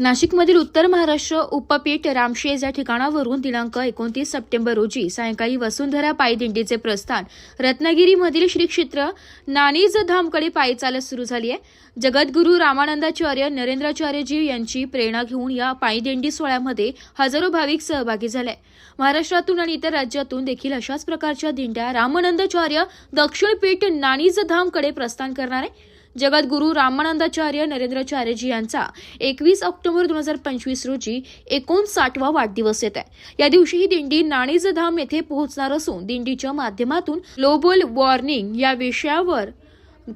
नाशिकमधील उत्तर महाराष्ट्र उपपीठ रामशेज या ठिकाणावरून दिनांक एकोणतीस सप्टेंबर रोजी सायंकाळी वसुंधरा पायदिंडीचे प्रस्थान. रत्नागिरीमधील श्री क्षेत्र नाणीज धामकडे पायी चालत सुरू झाली आहे. जगद्गुरू रामानंदाचार्य नरेंद्राचार्यजी यांची प्रेरणा घेऊन या पायदिंडी सोहळ्यामध्ये हजारो भाविक सहभागी झाले. महाराष्ट्रातून आणि इतर राज्यातून देखील अशाच प्रकारच्या दिंड्या रामानंदाचार्य दक्षिणपीठ नाणीज धामकडे प्रस्थान करणार आहे. जगद्गुरू रामानंदाचार्य नरेंद्राचार्यजी यांचा एकवीस ऑक्टोबर दोन हजार पंचवीस रोजी एकोणसाठवा वाढदिवस येत आहे. या दिवशी ही दिंडी नाणीजधाम येथे पोहोचणार असून दिंडीच्या माध्यमातून ग्लोबल वॉर्निंग या विषयावर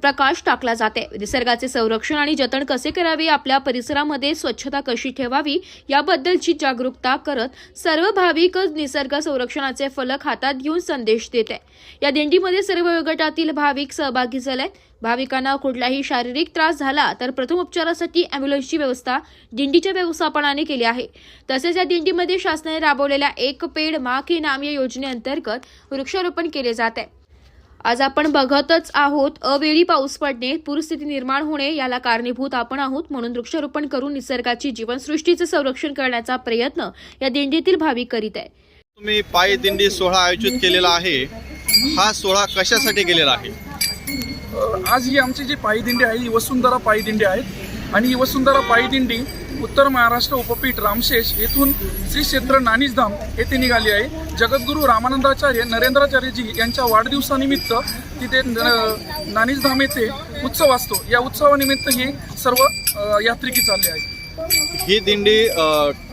प्रकाश टाकला जाते. निसर्गाचे संरक्षण आणि जतन कसे करावे? आपल्या परिसरामध्ये स्वच्छता कशी ठेवावी? याबद्दलची जागरूकता करत सर्व भाविक निसर्ग संरक्षणाचे फलक हातात घेऊन संदेश देत. आहे या दिंडीमध्ये सर्व वयोगटातील भाविक सहभागी झाले भाविकांना कुठलाही शारीरिक त्रास झाला तर प्रथम उपचारासाठी अँब्युलन्सची व्यवस्था दिंडीच्या व्यवस्थापनाने केली आहे. तसेच या दिंडीमध्ये शासनाने राबवलेल्या एक पेड मा के नाम या योजनेअंतर्गत वृक्षारोपण केले जात. आहे आज आपण बघतच आहोत अवेळी पाऊस पडणे पूरस्थिती निर्माण होणे याला कारणीभूत आपण आहोत म्हणून वृक्षारोपण करून निसर्गाची जीवनसृष्टीचे संरक्षण करण्याचा प्रयत्न या दिंडीतील भाविक करीत आहे. तुम्ही पायी दिंडी सोहळा आयोजित केलेला आहे. हा सोहळा कशासाठी केलेला आहे? आज ही आमची जी पायीदिंडी आहे ही वसुंधरा पायीदिंडी आहे. आणि ही वसुंधरा पायीदिंडी उत्तर महाराष्ट्र उपपीठ रामशेष येथून श्री क्षेत्र नानीजधाम येथे निघाली आहे. जगद्गुरू रामानंदाचार्य नरेंद्राचार्यजी यांच्या वाढदिवसानिमित्त तिथे नानीजधाम येथे उत्सव असतो. या उत्सवानिमित्त ही सर्व यात्रिकी चालले आहेत ही दिंडी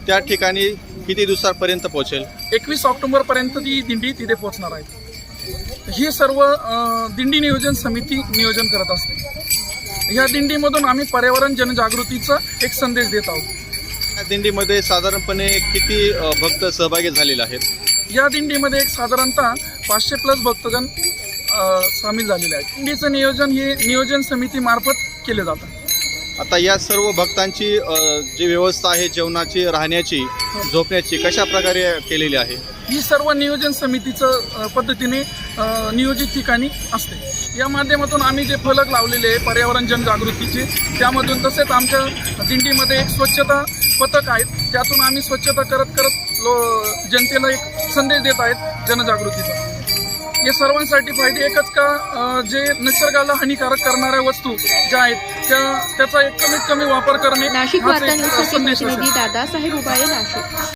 त्या ठिकाणी किती दिवसापर्यंत पोहोचेल? एकवीस ऑक्टोबरपर्यंत ती दिंडी तिथे पोहोचणार आहे. ही सर्व दिंडी नियोजन समिती नियोजन करत असते. ह्या दिंडीमधून आम्ही पर्यावरण जनजागृतीचा एक संदेश देत आहोत. या दिंडीमध्ये साधारणपणे किती भक्त सहभागी झालेले आहेत? या दिंडीमध्ये एक साधारणतः पाचशे प्लस भक्तगण अ, सामील झालेले आहेत. दिंडीचं नियोजन हे नियोजन समितीमार्फत केले जातं. आता या सर्व भक्तांची जी व्यवस्था आहे जेवणाची राहण्याची झोपण्याची कशा प्रकारे केलेली आहे? ही सर्व नियोजन समितीचं पद्धतीने नियोजित ठिकाणी असते. या माध्यमातून आम्ही जे फलक लावलेले आहे पर्यावरण जनजागृतीचे त्यामधून तसेच आमच्या दिंडीमध्ये एक स्वच्छता पथक आहेत. त्यातून आम्ही स्वच्छता करत करत लो जनतेला एक संदेश देत आहेत जनजागृतीचा. या सर्वांसाठी फायदे एकच का जे निसर्गाला हानिकारक करणाऱ्या वस्तू ज्या आहेत त्या त्याचा एक कमीत कमी वापर करणे नाशिक दादासाहेब उबाळे नाशिक.